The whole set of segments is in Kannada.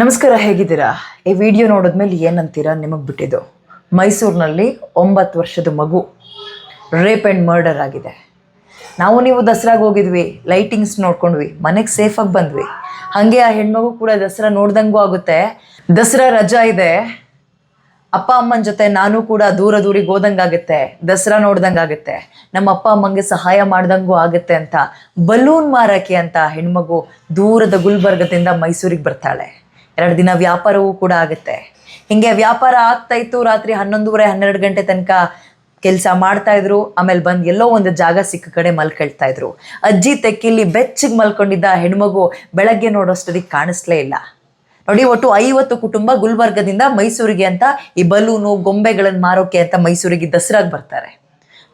ನಮಸ್ಕಾರ, ಹೇಗಿದ್ದೀರಾ? ಈ ವಿಡಿಯೋ ನೋಡಿದ್ಮೇಲೆ ಏನಂತೀರಾ ನಿಮಗೆ ಬಿಟ್ಟಿದ್ದು? ಮೈಸೂರಿನಲ್ಲಿ ಒಂಬತ್ತು ವರ್ಷದ ಮಗು ರೇಪ್ ಆ್ಯಂಡ್ ಮರ್ಡರ್ ಆಗಿದೆ. ನಾವು ನೀವು ದಸರಾಗೆ ಹೋಗಿದ್ವಿ, ಲೈಟಿಂಗ್ಸ್ ನೋಡ್ಕೊಂಡ್ವಿ, ಮನೆಗೆ ಸೇಫಾಗಿ ಬಂದ್ವಿ. ಹಾಗೆ ಆ ಹೆಣ್ಮಗು ಕೂಡ ದಸರಾ ನೋಡ್ದಂಗೂ ಆಗುತ್ತೆ. ದಸರಾ ರಜಾ ಇದೆ. ಅಪ್ಪ ಅಮ್ಮನ ಜೊತೆ ನಾನು ಕೂಡ ದೂರ ದೂರಿಗೆ ಹೋದಂಗಾಗುತ್ತೆ ದಸರಾ ನೋಡ್ದಂಗಾಗುತ್ತೆ ನಮ್ಮ ಅಪ್ಪ ಅಮ್ಮಂಗೆ ಸಹಾಯ ಮಾಡ್ದಂಗೂ ಆಗುತ್ತೆ ಅಂತ, ಬಲೂನ್ ಮಾರಕ್ಕೆ ಅಂತ ಹೆಣ್ಮಗು ದೂರದ ಗುಲ್ಬರ್ಗದಿಂದ ಮೈಸೂರಿಗೆ ಬರ್ತಾಳೆ. ಎರಡು ದಿನ ವ್ಯಾಪಾರವೂ ಕೂಡ ಆಗುತ್ತೆ. ಹಿಂಗೆ ವ್ಯಾಪಾರ ಆಗ್ತಾ ಇತ್ತು ರಾತ್ರಿ ಹನ್ನೊಂದುವರೆ, ಹನ್ನೆರಡು ಗಂಟೆ ತನಕ ಕೆಲಸ ಮಾಡ್ತಾ ಇದ್ರು. ಆಮೇಲೆ ಬಂದು ಎಲ್ಲೋ ಒಂದು ಜಾಗ ಸಿಕ್ಕ ಕಡೆ ಮಲ್ಕೊಳ್ತಾ ಇದ್ರು. ಅಜ್ಜಿ ತೆಕ್ಕಿಲಿ ಬೆಚ್ಚಿಗೆ ಮಲ್ಕೊಂಡಿದ್ದ ಹೆಣ್ಮಗು ಬೆಳಗ್ಗೆ ನೋಡೋಷ್ಟೊತ್ತಿಗೆ ಕಾಣಿಸ್ಲೇ ಇಲ್ಲ. ನೋಡಿ, ಒಟ್ಟು ಐವತ್ತು ಕುಟುಂಬ ಗುಲ್ಬರ್ಗದಿಂದ ಮೈಸೂರಿಗೆ ಅಂತ ಈ ಬಲೂನು ಗೊಂಬೆಗಳನ್ನು ಮಾರೋಕೆ ಅಂತ ಮೈಸೂರಿಗೆ ದಸರಾಗೆ ಬರ್ತಾರೆ.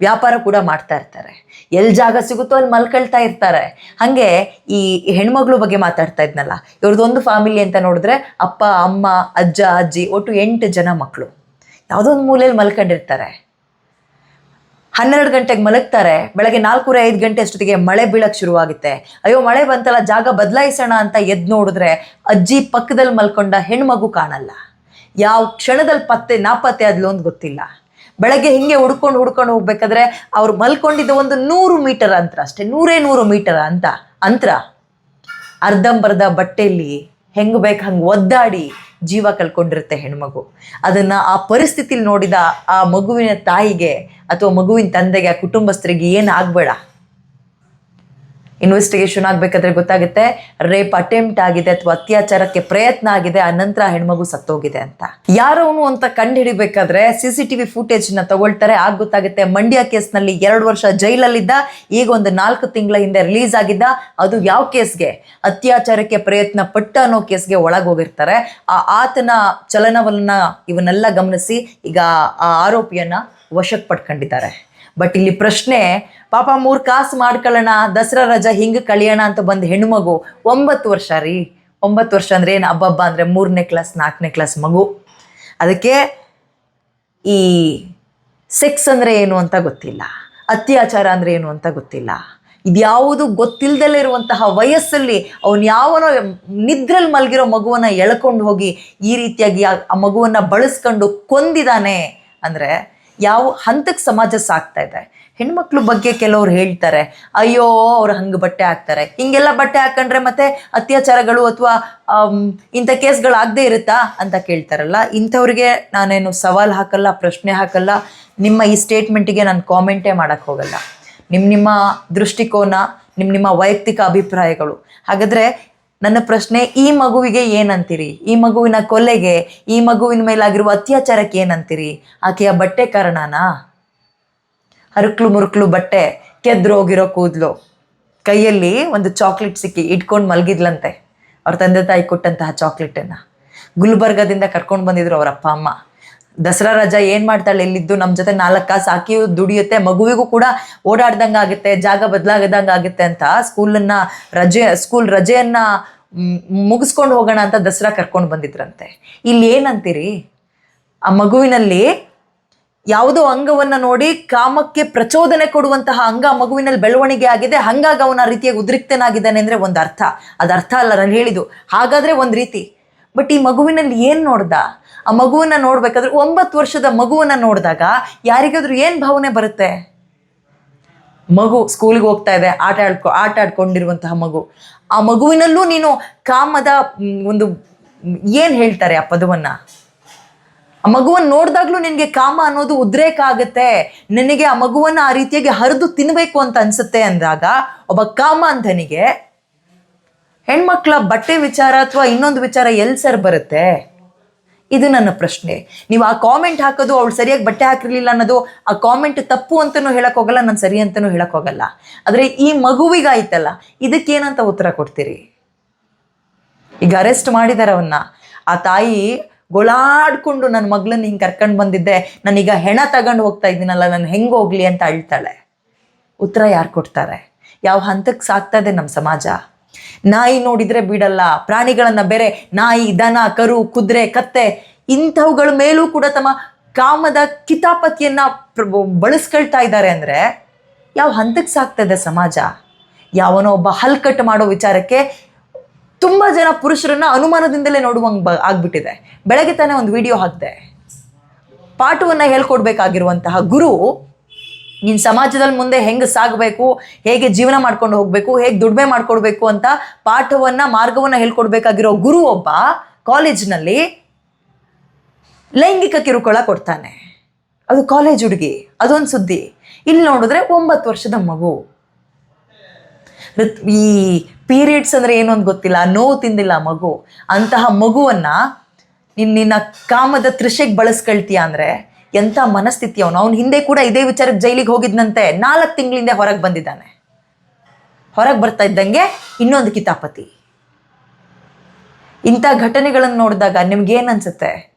ವ್ಯಾಪಾರ ಕೂಡ ಮಾಡ್ತಾ ಇರ್ತಾರೆ. ಎಲ್ಲಿ ಜಾಗ ಸಿಗುತ್ತೋ ಅಲ್ಲಿ ಮಲ್ಕೊಳ್ತಾ ಇರ್ತಾರೆ. ಹಾಗೆ ಈ ಹೆಣ್ಮಗಳು ಬಗ್ಗೆ ಮಾತಾಡ್ತಾ ಇದ್ನಲ್ಲ, ಇವ್ರದ್ದೊಂದು ಫ್ಯಾಮಿಲಿ ಅಂತ ನೋಡಿದ್ರೆ ಅಪ್ಪ, ಅಮ್ಮ, ಅಜ್ಜ, ಅಜ್ಜಿ, ಒಟ್ಟು ಎಂಟು ಜನ ಮಕ್ಕಳು ಯಾವುದೋ ಒಂದು ಮೂಲೆಯಲ್ಲಿ ಮಲ್ಕೊಂಡಿರ್ತಾರೆ. ಹನ್ನೆರಡು ಗಂಟೆಗೆ ಮಲಗ್ತಾರೆ, ಬೆಳಗ್ಗೆ ನಾಲ್ಕೂರ ಐದು ಗಂಟೆ ಅಷ್ಟೊತ್ತಿಗೆ ಮಳೆ ಬೀಳಕ್ಕೆ ಶುರುವಾಗುತ್ತೆ. ಅಯ್ಯೋ, ಮಳೆ ಬಂತಲ್ಲ, ಜಾಗ ಬದಲಾಯಿಸೋಣ ಅಂತ ಎದ್ದು ನೋಡಿದ್ರೆ ಅಜ್ಜಿ ಪಕ್ಕದಲ್ಲಿ ಮಲ್ಕೊಂಡ ಹೆಣ್ಮಗು ಕಾಣಲ್ಲ. ಯಾವ ಕ್ಷಣದಲ್ಲಿ ಪತ್ತೆ ನಾಪತ್ತೆ ಆದ್ಲು ಗೊತ್ತಿಲ್ಲ. ಬೆಳಗ್ಗೆ ಹಿಂಗೆ ಹುಡ್ಕೊಂಡು ಹುಡ್ಕೊಂಡು ಹೋಗ್ಬೇಕಾದ್ರೆ ಅವ್ರು ಮಲ್ಕೊಂಡಿದ್ದ ಒಂದು ನೂರು ಮೀಟರ್ ಅಂತರ ಅಷ್ಟೇ, ನೂರೇ ನೂರು ಮೀಟರ್ ಅಂತ, ಅಂತರ. ಅರ್ಧಂಬರ್ಧ ಬಟ್ಟೆಯಲ್ಲಿ ಹೆಂಗೆ ಬೇಕು ಹಂಗೆ ಒದ್ದಾಡಿ ಜೀವ ಕಳ್ಕೊಂಡಿರುತ್ತೆ ಹೆಣ್ಮಗು. ಅದನ್ನ ಆ ಪರಿಸ್ಥಿತಿಲಿ ನೋಡಿದ ಆ ಮಗುವಿನ ತಾಯಿಗೆ ಅಥವಾ ಮಗುವಿನ ತಂದೆಗೆ, ಆ ಕುಟುಂಬಸ್ಥರಿಗೆ ಏನು ಆಗ್ಬೇಡ? ಇನ್ವೆಸ್ಟಿಗೇಷನ್ ಆಗಬೇಕಾದ್ರೆ ಗೊತ್ತಾಗುತ್ತೆ, ರೇಪ್ ಅಟೆಂಪ್ಟ್ ಆಗಿದೆ ಅಥವಾ ಅತ್ಯಾಚಾರಕ್ಕೆ ಪ್ರಯತ್ನ ಆಗಿದೆ, ಆ ನಂತರ ಹೆಣ್ಮಗು ಸತ್ತೋಗಿದೆ ಅಂತ. ಯಾರವನು ಅಂತ ಕಂಡು ಹಿಡಿಬೇಕಾದ್ರೆ ಸಿ ಸಿ ಟಿ ವಿ ನ ತಗೊಳ್ತಾರೆ. ಆಗ ಗೊತ್ತಾಗುತ್ತೆ ಮಂಡ್ಯ ಕೇಸ್ನಲ್ಲಿ ಎರಡು ವರ್ಷ ಜೈಲಲ್ಲಿದ್ದ, ಈಗ ಒಂದು ನಾಲ್ಕು ತಿಂಗಳ ಹಿಂದೆ ರಿಲೀಸ್ ಆಗಿದ್ದ, ಅದು ಯಾವ ಕೇಸ್ಗೆ? ಅತ್ಯಾಚಾರಕ್ಕೆ ಪ್ರಯತ್ನ ಪಟ್ಟ ಅನ್ನೋ ಕೇಸ್ಗೆ ಒಳಗೋಗಿರ್ತಾರೆ. ಆ ಆತನ ಚಲನವಲನ ಇವನ್ನೆಲ್ಲ ಗಮನಿಸಿ ಈಗ ಆ ಆರೋಪಿಯನ್ನ ವಶಕ್ಕೆ ಪಡ್ಕೊಂಡಿದ್ದಾರೆ. ಬಟ್ ಇಲ್ಲಿ ಪ್ರಶ್ನೆ, ಪಾಪ ಮೂರು ಕಾಸು ಮಾಡ್ಕೊಳ್ಳೋಣ, ದಸರಾ ರಜಾ ಹಿಂಗೆ ಕಳಿಯೋಣ ಅಂತ ಬಂದ ಹೆಣ್ಮಗು ಒಂಬತ್ತು ವರ್ಷ ರೀ. ಒಂಬತ್ತು ವರ್ಷ ಅಂದ್ರೆ ಏನು ಹಬ್ಬಬ್ಬ ಅಂದರೆ ಮೂರನೇ ಕ್ಲಾಸ್ ನಾಲ್ಕನೇ ಕ್ಲಾಸ್ ಮಗು. ಅದಕ್ಕೆ ಈ ಸೆಕ್ಸ್ ಅಂದರೆ ಏನು ಅಂತ ಗೊತ್ತಿಲ್ಲ. ಅತ್ಯಾಚಾರ ಅಂದರೆ ಏನು ಅಂತ ಗೊತ್ತಿಲ್ಲ. ಇದ್ಯಾವುದು ಗೊತ್ತಿಲ್ಲದಲ್ಲೇ ಇರುವಂತಹ ವಯಸ್ಸಲ್ಲಿ ಅವನು ಯಾವನೋ ನಿದ್ರಲ್ಲಿ ಮಲಗಿರೋ ಮಗುವನ್ನ ಎಳ್ಕೊಂಡು ಹೋಗಿ ಈ ರೀತಿಯಾಗಿ ಆ ಮಗುವನ್ನ ಬಳಸ್ಕೊಂಡು ಕೊಂದಿದ್ದಾನೆ ಅಂದರೆ ಯಾವ ಹಂತಕ್ಕೆ ಸಮಾಜ ಸಾಕ್ತಾ ಇದೆ? ಹೆಣ್ಮಕ್ಳು ಬಗ್ಗೆ ಕೆಲವ್ರು ಹೇಳ್ತಾರೆ, ಅಯ್ಯೋ, ಅವ್ರು ಹಂಗೆ ಬಟ್ಟೆ ಹಾಕ್ತಾರೆ. ಹಿಂಗೆಲ್ಲ ಬಟ್ಟೆ ಹಾಕೊಂಡ್ರೆ ಮತ್ತೆ ಅತ್ಯಾಚಾರಗಳು ಅಥವಾ ಇಂಥ ಕೇಸ್ಗಳು ಆಗದೆ ಇರುತ್ತಾ ಅಂತ ಕೇಳ್ತಾರಲ್ಲ. ಇಂಥವ್ರಿಗೆ ನಾನೇನು ಸವಾಲು ಹಾಕಲ್ಲ, ಪ್ರಶ್ನೆ ಹಾಕಲ್ಲ? ನಿಮ್ಮ ಈ ಸ್ಟೇಟ್ಮೆಂಟಿಗೆ ನಾನು ಕಾಮೆಂಟೇ ಮಾಡೋಕ್ಕೆ ಹೋಗಲ್ಲ. ನಿಮ್ಮ ನಿಮ್ಮ ದೃಷ್ಟಿಕೋನ ನಿಮ್ಮ ನಿಮ್ಮ ವೈಯಕ್ತಿಕ ಅಭಿಪ್ರಾಯಗಳು. ಹಾಗಾದರೆ ನನ್ನ ಪ್ರಶ್ನೆ, ಈ ಮಗುವಿಗೆ ಏನಂತೀರಿ? ಈ ಮಗುವಿನ ಕೊಲೆಗೆ, ಈ ಮಗುವಿನ ಮೇಲಾಗಿರುವ ಅತ್ಯಾಚಾರಕ್ಕೆ ಏನಂತೀರಿ? ಆಕೆಯ ಬಟ್ಟೆ ಕಾರಣನಾ? ಹರಕ್ಲು ಮುರುಕ್ಲು ಬಟ್ಟೆ, ಕೆದ್ರು ಹೋಗಿರೋ ಕೂದಲು. ಕೈಯಲ್ಲಿ ಒಂದು ಚಾಕ್ಲೇಟ್ ಸಿಕ್ಕಿ ಇಟ್ಕೊಂಡು ಮಲಗಿದ್ಲಂತೆ. ಅವ್ರ ತಂದೆ ತಾಯಿ ಕೊಟ್ಟಂತಹ ಚಾಕ್ಲೇಟನ್ನು ಗುಲ್ಬರ್ಗದಿಂದ ಕರ್ಕೊಂಡು ಬಂದಿದ್ರು ಅವರ ಅಪ್ಪ, ಅಮ್ಮ. ದಸರಾ ರಜಾ ಏನ್ ಮಾಡ್ತಾಳೆ? ಎಲ್ಲಿದ್ದು? ನಮ್ಮ ಜೊತೆ ನಾಲ್ಕು ಕಾಸು ದುಡಿಯುತ್ತೆ. ಮಗುವಿಗೂ ಕೂಡ ಓಡಾಡ್ದಂಗೆ ಆಗುತ್ತೆ, ಜಾಗ ಬದಲಾಗದಂಗ ಆಗುತ್ತೆ ಅಂತ ಸ್ಕೂಲನ್ನ ರಜೆ, ಸ್ಕೂಲ್ ರಜೆಯನ್ನ ಮುಗಿಸ್ಕೊಂಡು ಹೋಗೋಣ ಅಂತ ದಸರಾ ಕರ್ಕೊಂಡು ಬಂದಿದ್ರಂತೆ. ಇಲ್ಲಿ ಏನಂತೀರಿ? ಆ ಮಗುವಿನಲ್ಲಿ ಯಾವುದೋ ಅಂಗವನ್ನ ನೋಡಿ ಕಾಮಕ್ಕೆ ಪ್ರಚೋದನೆ ಕೊಡುವಂತಹ ಅಂಗ ಮಗುವಿನಲ್ಲಿ ಬೆಳವಣಿಗೆ ಆಗಿದೆ. ಹಂಗಾಗಿ ಅವನ ರೀತಿಯಾಗಿ ಉದ್ರಿಕ್ತನಾಗಿದ್ದಾನೆ ಅಂದ್ರೆ ಒಂದು ಅರ್ಥ ಅದು ಅರ್ಥ ಅಲ್ಲ, ನಾನು ಹೇಳಿದ್ದು. ಹಾಗಾದ್ರೆ ಒಂದು ರೀತಿ. ಬಟ್ ಈ ಮಗುವಿನಲ್ಲಿ ಏನು ನೋಡ್ದ? ಆ ಮಗುವನ್ನ ನೋಡ್ಬೇಕಾದ್ರೆ ಒಂಬತ್ತು ವರ್ಷದ ಮಗುವನ್ನ ನೋಡಿದಾಗ ಯಾರಿಗಾದ್ರೂ ಏನು ಭಾವನೆ ಬರುತ್ತೆ? ಮಗು ಸ್ಕೂಲ್ಗೆ ಹೋಗ್ತಾ ಇದೆ, ಆಟ ಆಡ್ಕೊ, ಆಟ ಆಡ್ಕೊಂಡಿರುವಂತಹ ಮಗು. ಆ ಮಗುವಿನಲ್ಲೂ ನೀನು ಕಾಮದ ಒಂದು, ಏನು ಹೇಳ್ತಾರೆ ಆ ಪದವನ್ನು? ಆ ಮಗುವನ್ನು ನೋಡಿದಾಗ್ಲೂ ನಿನಗೆ ಕಾಮ ಅನ್ನೋದು ಉದ್ರೇಕ ಆಗುತ್ತೆ. ನಿನಗೆ ಆ ಮಗುವನ್ನ ಆ ರೀತಿಯಾಗಿ ಹರಿದು ತಿನ್ನಬೇಕು ಅಂತ ಅನ್ಸುತ್ತೆ ಅಂದಾಗ, ಒಬ್ಬ ಕಾಮ ಅಂಧನಿಗೆ ಹೆಣ್ಮಕ್ಳ ಬಟ್ಟೆ ವಿಚಾರ ಅಥವಾ ಇನ್ನೊಂದು ವಿಚಾರ ಎಲ್ಲಿ ಸರ್ ಬರುತ್ತೆ? ಇದು ನನ್ನ ಪ್ರಶ್ನೆ. ನೀವು ಆ ಕಾಮೆಂಟ್ ಹಾಕೋದು, ಅವಳು ಸರಿಯಾಗಿ ಬಟ್ಟೆ ಹಾಕಿರಲಿಲ್ಲ ಅನ್ನೋದು, ಆ ಕಾಮೆಂಟ್ ತಪ್ಪು ಅಂತಲೂ ಹೇಳಕ್ ಹೋಗಲ್ಲ, ನಾನು ಸರಿ ಅಂತಲೂ ಹೇಳಕ್ ಹೋಗಲ್ಲ. ಆದರೆ ಈ ಮಗುವಿಗಾಯ್ತಲ್ಲ, ಇದಕ್ಕೇನಂತ ಉತ್ತರ ಕೊಡ್ತೀರಿ? ಈಗ ಅರೆಸ್ಟ್ ಮಾಡಿದ್ದಾರೆ ಅವನ್ನ ಆ ತಾಯಿ ಗೊಳಾಡ್ಕೊಂಡು ನನ್ನ ಮಗಳನ್ನ ಹಿಂಗೆ ಕರ್ಕೊಂಡು ಬಂದಿದ್ದೆ. ನಾನೀಗ ಹೆಣ ತಗೊಂಡು ಹೋಗ್ತಾ ಇದ್ದೀನಲ್ಲ, ನಾನು ಹೆಂಗೆ ಹೋಗ್ಲಿ ಅಂತ ಅಳ್ತಾಳೆ. ಉತ್ತರ ಯಾರು ಕೊಡ್ತಾರೆ? ಯಾವ ಹಂತಕ್ಕೆ ಸಾಕ್ತಾ ಇದೆ ನಮ್ಮ ಸಮಾಜ? ನಾಯಿ ನೋಡಿದ್ರೆ ಬಿಡಲ್ಲ ಪ್ರಾಣಿಗಳನ್ನ ಬೇರೆ ನಾಯಿ, ದನ, ಕರು, ಕುದುರೆ, ಕತ್ತೆ ಇಂಥವುಗಳ ಮೇಲೂ ಕೂಡ ತಮ್ಮ ಕಾಮದ ಕಿತಾಪತಿಯನ್ನ ಬಳಸ್ಕೊಳ್ತಾ ಇದ್ದಾರೆ ಅಂದ್ರೆ ಯಾವ ಹಂತಕ್ಕೆ ಸಾಕ್ತದೆ ಸಮಾಜ? ಯಾವನೋ ಒಬ್ಬ ಹಲ್ಕಟ್ ಮಾಡೋ ವಿಚಾರಕ್ಕೆ ತುಂಬಾ ಜನ ಪುರುಷರನ್ನ ಅನುಮಾನದಿಂದಲೇ ನೋಡುವಂಗ್ ಬ ಆಗ್ಬಿಟ್ಟಿದೆ. ಬೆಳಗ್ಗೆ ತಾನೇ ಒಂದು ವಿಡಿಯೋ ಹಾಕಿದೆ. ಪಾಠವನ್ನು ಹೇಳ್ಕೊಡ್ಬೇಕಾಗಿರುವಂತಹ ಗುರು ನೀನ್ ಸಮಾಜದಲ್ಲಿ ಮುಂದೆ ಹೆಂಗೆ ಸಾಗಬೇಕು, ಹೇಗೆ ಜೀವನ ಮಾಡ್ಕೊಂಡು ಹೋಗಬೇಕು, ಹೇಗೆ ದುಡಿಮೆ ಮಾಡ್ಕೊಡ್ಬೇಕು ಅಂತ ಪಾಠವನ್ನ, ಮಾರ್ಗವನ್ನ ಹೇಳ್ಕೊಡ್ಬೇಕಾಗಿರೋ ಗುರು ಒಬ್ಬ ಕಾಲೇಜ್ನಲ್ಲಿ ಲೈಂಗಿಕ ಕಿರುಕುಳ ಕೊಡ್ತಾನೆ. ಅದು ಕಾಲೇಜ್ ಹುಡುಗಿ, ಅದೊಂದು ಸುದ್ದಿ. ಇಲ್ಲಿ ನೋಡಿದ್ರೆ ಒಂಬತ್ತು ವರ್ಷದ ಮಗು. ಈ ಪೀರಿಯಡ್ಸ್ ಅಂದ್ರೆ ಏನು ಅಂತ ಗೊತ್ತಿಲ್ಲ, ನೋವು ತಿಂದಿಲ್ಲ ಮಗು. ಅಂತಹ ಮಗುವನ್ನ ನಿನ್ ನಿನ್ನ ಕಾಮದ ತೃಷೆಗೆ ಬಳಸ್ಕೊಳ್ತೀಯ ಅಂದ್ರೆ ಎಂಥ ಮನಸ್ಥಿತಿ ಅವನು? ಅವ್ನು ಹಿಂದೆ ಕೂಡ ಇದೇ ವಿಚಾರಕ್ಕೆ ಜೈಲಿಗೆ ಹೋಗಿದ್ನಂತೆ. ನಾಲ್ಕು ತಿಂಗಳಿಂದ ಹೊರಗೆ ಬಂದಿದ್ದಾನೆ. ಹೊರಗೆ ಬರ್ತಾ ಇದ್ದಂಗೆ ಇನ್ನೊಂದು ಕಿತಾಪತಿ. ಇಂಥ ಘಟನೆಗಳನ್ನು ನೋಡಿದಾಗ ನಿಮ್ಗೇನು ಅನ್ಸುತ್ತೆ?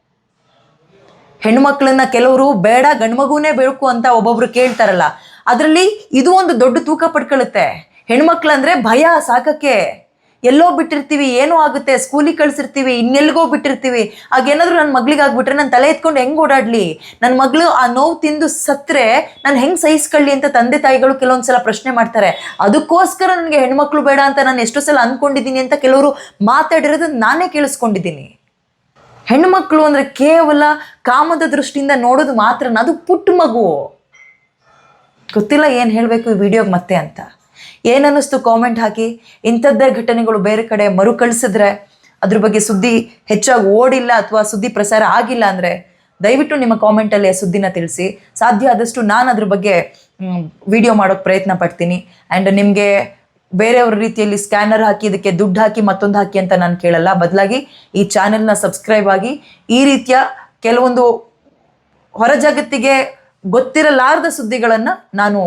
ಹೆಣ್ಮಕ್ಳನ್ನ ಕೆಲವರು ಬೇಡ, ಗಂಡ್ಮಗುನೇ ಬೇಕು ಅಂತ ಒಬ್ಬೊಬ್ರು ಕೇಳ್ತಾರಲ್ಲ. ಅದರಲ್ಲಿ ಇದು ಒಂದು ದೊಡ್ಡ ತೂಕ ಪಡ್ಕೊಳ್ಳುತ್ತೆ. ಹೆಣ್ಮಕ್ಳಂದ್ರೆ ಭಯ ಸಾಕಕ್ಕೆ. ಎಲ್ಲೋ ಬಿಟ್ಟಿರ್ತೀವಿ, ಏನೋ ಆಗುತ್ತೆ, ಸ್ಕೂಲಿಗೆ ಕಳಿಸಿರ್ತೀವಿ, ಇನ್ನೆಲ್ಗೋ ಬಿಟ್ಟಿರ್ತೀವಿ. ಆಗೇನಾದ್ರೂ ನನ್ನ ಮಗಳಿಗೆ ಆಗ್ಬಿಟ್ರೆ ನಾನು ತಲೆ ಎತ್ಕೊಂಡು ಹೆಂಗ್ ಓಡಾಡಲಿ? ನನ್ನ ಮಗಳು ಆ ನೋವು ತಿಂದು ಸತ್ರೆ, ನಾನು ಹೆಂಗ್ ಸಹಿಸ್ಕೊಳ್ಳಿ ಅಂತ ತಂದೆ ತಾಯಿಗಳು ಕೆಲವೊಂದ್ಸಲ ಪ್ರಶ್ನೆ ಮಾಡ್ತಾರೆ. ಅದಕ್ಕೋಸ್ಕರ ನನಗೆ ಹೆಣ್ಮಕ್ಳು ಬೇಡ ಅಂತ ನಾನು ಎಷ್ಟೋ ಸಲ ಅನ್ಕೊಂಡಿದ್ದೀನಿ ಅಂತ ಕೆಲವರು ಮಾತಾಡಿರೋದು ನಾನೇ ಕೇಳಿಸ್ಕೊಂಡಿದ್ದೀನಿ. ಹೆಣ್ಮಕ್ಳು ಅಂದ್ರೆ ಕೇವಲ ಕಾಮದ ದೃಷ್ಟಿಯಿಂದ ನೋಡೋದು ಮಾತ್ರ ಅದು ಪುಟ್ಟ ಮಗು ಗೊತ್ತಿಲ್ಲ ಏನು ಹೇಳಬೇಕು ಈ ವಿಡಿಯೋಗೆ ಮತ್ತೆ ಅಂತ. ಏನನ್ನಿಸ್ತು ಕಾಮೆಂಟ್ ಹಾಕಿ? ಇಂಥದ್ದೇ ಘಟನೆಗಳು ಬೇರೆ ಕಡೆ ಮರುಕಳಿಸಿದ್ರೆ ಅದ್ರ ಬಗ್ಗೆ ಸುದ್ದಿ ಹೆಚ್ಚಾಗಿ ಓಡಿಲ್ಲ ಅಥವಾ ಸುದ್ದಿ ಪ್ರಸಾರ ಆಗಿಲ್ಲ ಅಂದರೆ ದಯವಿಟ್ಟು ನಿಮ್ಮ ಕಾಮೆಂಟಲ್ಲಿ ಆ ಸುದ್ದಿನ ತಿಳಿಸಿ. ಸಾಧ್ಯ ಆದಷ್ಟು ನಾನು ಅದ್ರ ಬಗ್ಗೆ ವಿಡಿಯೋ ಮಾಡೋಕ್ಕೆ ಪ್ರಯತ್ನ ಪಡ್ತೀನಿ. ಆ್ಯಂಡ್ ನಿಮಗೆ ಬೇರೆಯವ್ರ ರೀತಿಯಲ್ಲಿ ಸ್ಕ್ಯಾನರ್ ಹಾಕಿ, ಇದಕ್ಕೆ ದುಡ್ಡು ಹಾಕಿ, ಮತ್ತೊಂದು ಹಾಕಿ ಅಂತ ನಾನು ಕೇಳಲ್ಲ. ಬದಲಾಗಿ ಈ ಚಾನೆಲ್ನ ಸಬ್ಸ್ಕ್ರೈಬ್ ಆಗಿ ಈ ರೀತಿಯ ಕೆಲವೊಂದು ಹೊರ ಜಗತ್ತಿಗೆ ಗೊತ್ತಿರಲಾರದ ಸುದ್ದಿಗಳನ್ನು ನಾನು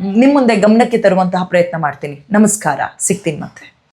ನಿಮ್ಮ ಮುಂದೆ ಗಮನಕ್ಕೆ ತರುವಂತಹ ಪ್ರಯತ್ನ ಮಾಡ್ತೀನಿ. ನಮಸ್ಕಾರ. ಸಿಗ್ತೀನಿ ಮತ್ತೆ.